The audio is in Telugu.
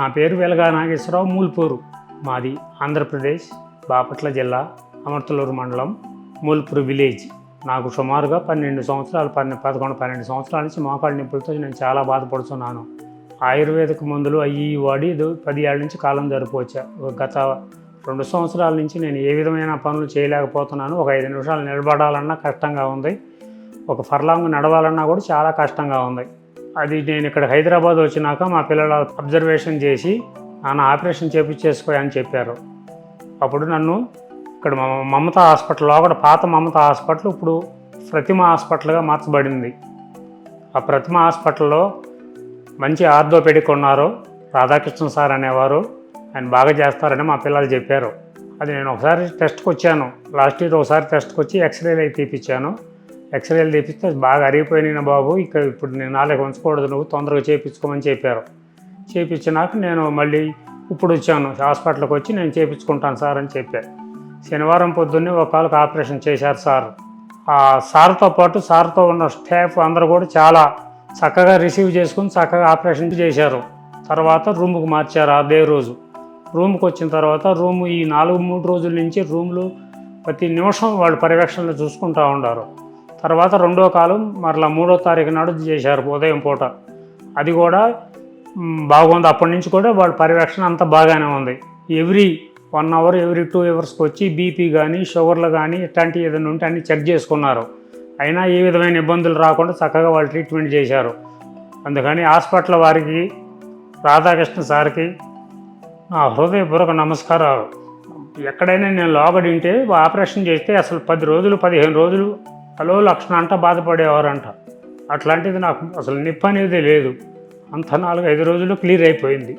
నా పేరు వెలగా నాగేశ్వరరావు మూల్పూరు. మాది ఆంధ్రప్రదేశ్ బాపట్ల జిల్లా అమర్తలూరు మండలం మూల్పూరు విలేజ్. నాకు సుమారుగా పన్నెండు సంవత్సరాలు పన్నె పదకొండు పన్నెండు సంవత్సరాల నుంచి మోకాళ్ళ నొప్పులతో నేను చాలా బాధపడుతున్నాను. ఆయుర్వేదిక మందులు అయ్యి వాడి పది ఏళ్ళ నుంచి కాలం జరుపువచ్చా గత రెండు సంవత్సరాల నుంచి నేను ఏ విధమైన పనులు చేయలేకపోతున్నాను. ఒక ఐదు నిమిషాలు నిలబడాలన్నా కష్టంగా ఉంది. ఒక ఫర్లాంగ్ నడవాలన్నా కూడా చాలా కష్టంగా ఉంది. అది నేను ఇక్కడ హైదరాబాద్ వచ్చినాక మా పిల్లల అబ్జర్వేషన్ చేసి నాన్న ఆపరేషన్ చేపించేసుకో అని చెప్పారు. అప్పుడు నన్ను ఇక్కడ మమత హాస్పిటల్లో అక్కడ పాత మమత హాస్పిటల్ ఇప్పుడు ప్రతిమ హాస్పిటల్గా మార్చబడింది. ఆ ప్రతిమ హాస్పిటల్లో మంచి ఆర్థోపెడిక్ ఉన్నారు రాధాకృష్ణ సార్ అనేవారు. ఆయన బాగా చేస్తారని మా పిల్లలు చెప్పారు. అది నేను ఒకసారి టెస్ట్కి వచ్చాను లాస్ట్ ఇయర్ ఒకసారి టెస్ట్కి వచ్చి ఎక్స్రేలు అయితే తీపిచ్చాను. ఎక్స్రేలు తీపిస్తే బాగా అరిగిపోయిన బాబు. ఇక ఇప్పుడు నేను నాలుగు ఉంచకూడదు నువ్వు తొందరగా చేయించుకోమని చెప్పారు. చేయించినాక నేను మళ్ళీ ఇప్పుడు వచ్చాను హాస్పిటల్కి వచ్చి నేను చేయించుకుంటాను సార్ అని చెప్పా. శనివారం పొద్దున్నే ఒకళ్ళకి ఆపరేషన్ చేశారు సార్. ఆ సార్తో పాటు సార్తో ఉన్న స్టాఫ్ అందరూ కూడా చాలా చక్కగా రిసీవ్ చేసుకుని చక్కగా ఆపరేషన్ చేశారు. తర్వాత రూమ్కి మార్చారు అదే రోజు. రూమ్కి వచ్చిన తర్వాత రూమ్ ఈ నాలుగు మూడు రోజుల నుంచి రూమ్లు ప్రతి నిమిషం వాళ్ళు పర్యవేక్షణలో చూసుకుంటూ ఉన్నారు. తర్వాత రెండో కాలం మరలా మూడో తారీఖు నాడు చేశారు ఉదయం పూట. అది కూడా బాగుంది. అప్పటి నుంచి కూడా వాళ్ళ పర్యవేక్షణ అంతా బాగానే ఉంది. Every one hour every two అవర్స్కి వచ్చి బీపీ కానీ షుగర్లు కానీ ఇట్లాంటివి ఏదైనా ఉంటే అన్ని చెక్ చేసుకున్నారు. అయినా ఏ విధమైన ఇబ్బందులు రాకుండా చక్కగా వాళ్ళు ట్రీట్మెంట్ చేశారు. అందుకని హాస్పిటల్ వారికి రాధాకృష్ణ సార్కి నా హృదయపూర్వక నమస్కారాలు. ఎక్కడైనా నేను లోగడింటే ఆపరేషన్ చేస్తే అసలు పది రోజులు పదిహేను రోజులు హలో లక్షణ అంట బాధపడేవారంట. అట్లాంటిది నాకు అసలు నిప్పు అనేది లేదు. అంత నాలుగు ఐదు రోజులు క్లియర్ అయిపోయింది.